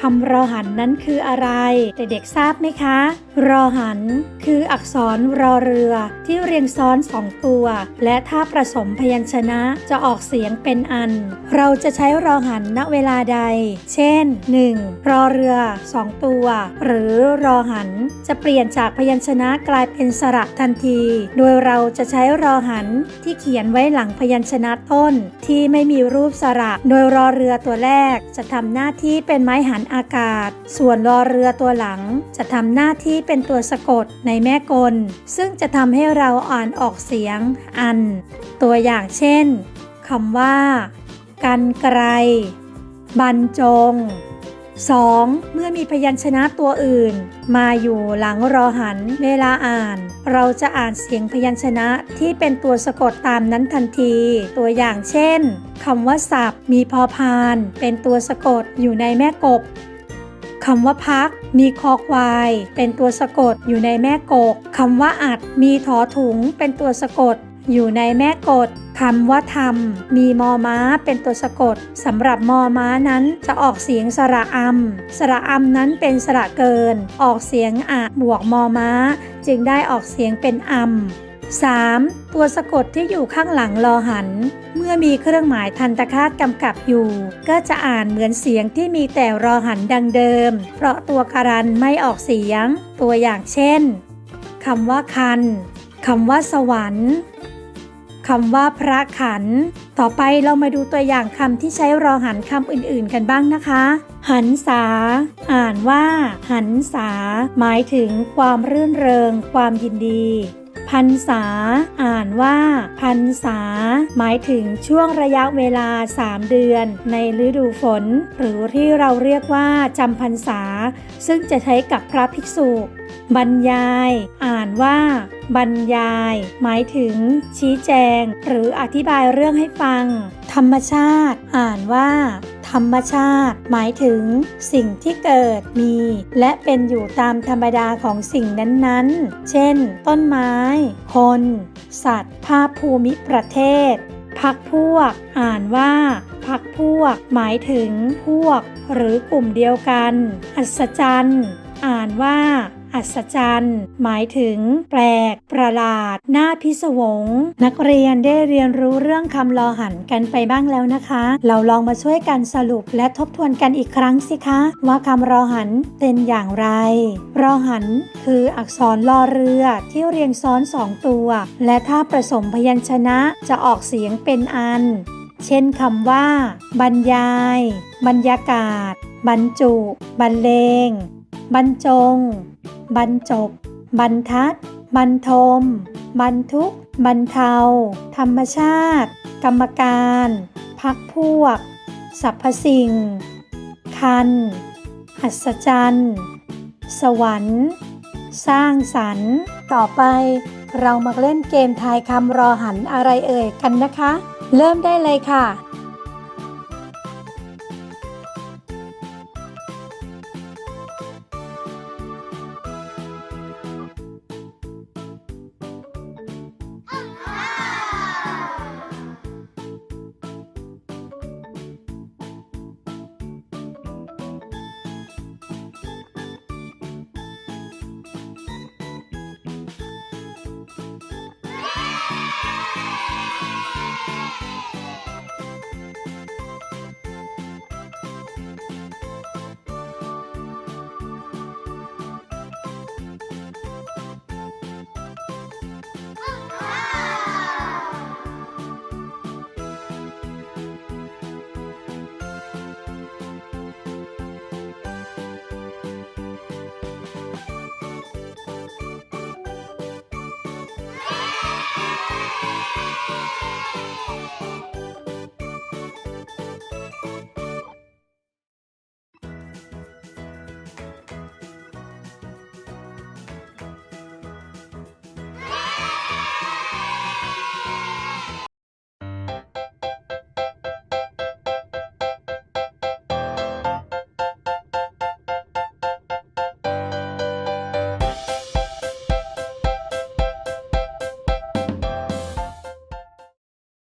คำรอหันนั้นคืออะไร เด็กๆทราบไหมคะรอหัน คืออักษรรอเรือที่เรียงซ้อนสองตัว และถ้าผสมพยัญชนะจะออกเสียงเป็นอัน เราจะใช้รอหันณเวลาใด เช่น 1. รอเรือสองตัว หรือรอหัน จะเปลี่ยนจากพยัญชนะกลายเป็นสระทันที โดยเราจะใช้รอหันที่เขียนไว้หลังพยัญชนะต้น ที่ไม่มีรูปสระโดยรอเรือตัวแรก จะทำหน้าที่เป็นไม้หันอากาศ ส่วนรอเรือตัวหลัง จะทำหน้าที่เป็นตัวสะกดในแม่กล ซึ่งจะทำให้เราอ่านออกเสียงอัน ตัวอย่างเช่นคำว่า กันไกรบรรจง 2. เมื่อมีพยัญชนะตัวอื่น มาอยู่หลังรอหันเวลาอ่าน เราจะอ่านเสียงพยัญชนะที่เป็นตัวสะกดตามนั้นทันที ตัวอย่างเช่นคำว่าสับมีพอพาน เป็นตัวสะกดอยู่ในแม่กบ คำว่าพัก มีคอควาย เป็นตัวสะกดอยู่ในแม่กกคำว่าอัด มีถอถุง เป็นตัวสะกด อยู่ในแม่กดคำว่าทำมีมอม้าเป็นตัวสะกดสำหรับมอม้านั้นจะออกเสียงสระอำสระอำนั้นเป็นสระเกิน ออกเสียงอะบวกมอม้า จึงได้ออกเสียงเป็นอำ 3. ตัวสะกดที่อยู่ข้างหลังรอหัน เมื่อมีเครื่องหมายทันตคาตกำกับอยู่ ก็จะอ่านเหมือนเสียงที่มีแต่รอหันดังเดิม เพราะตัวการันไม่ออกเสียง ตัวอย่างเช่นคำว่าคันคำว่าสวรรค์คำว่าพระขัน ต่อไปเรามาดูตัวอย่างคำที่ใช้รอหันคำอื่นๆกันบ้างนะคะ หันษา อ่านว่า หันษา หมายถึงความรื่นเริง ความยินดี พันษา อ่านว่า พันษา หมายถึงช่วงระยะเวลา 3 เดือน ในฤดูฝน หรือที่เราเรียกว่าจำพรรษา ซึ่งจะใช้กับพระภิกษุ บรรยาย อ่านว่า บรรยาย หมายถึง ชี้แจง หรืออธิบายเรื่องให้ฟัง ธรรมชาติ อ่านว่า ธรรมชาติ หมายถึง สิ่งที่เกิดมี และเป็นอยู่ตามธรรมดาของสิ่งนั้นๆ เช่น ต้นไม้ คน สัตว์ ภาพภูมิประเทศพักพวก อ่านว่าพักพวก หมายถึงพวก หรือกลุ่มเดียวกัน อัศจรรย์ อ่านว่า อัศจรรย์ หมายถึง แปลก ประหลาด น่าพิศวง นักเรียนได้เรียนรู้เรื่องคำลอหันกันไปบ้างแล้วนะคะ เราลองมาช่วยกันสรุปและทบทวนกันอีกครั้งสิคะ ว่าคำรอหันเป็นอย่างไร รอหัน คืออักษรลอเรือที่เรียงซ้อนสองตัว และถ้าผสมพยัญชนะจะออกเสียงเป็นอัน เช่นคำว่า บรรยาย บรรยากาศ บรรจุ บรรเลง บรรจง บรรจบบรรทัด บรรทม บรรทุก บรรเทา ธรรมชาติ กรรมการ พักพวก สรรพสิ่ง คันอัศจรรย์ สวรรค์ สร้างสรรค์ ต่อไป เรามาเล่นเกมทายคำรอหันอะไรเอ่ยกันนะคะ เริ่มได้เลยค่ะ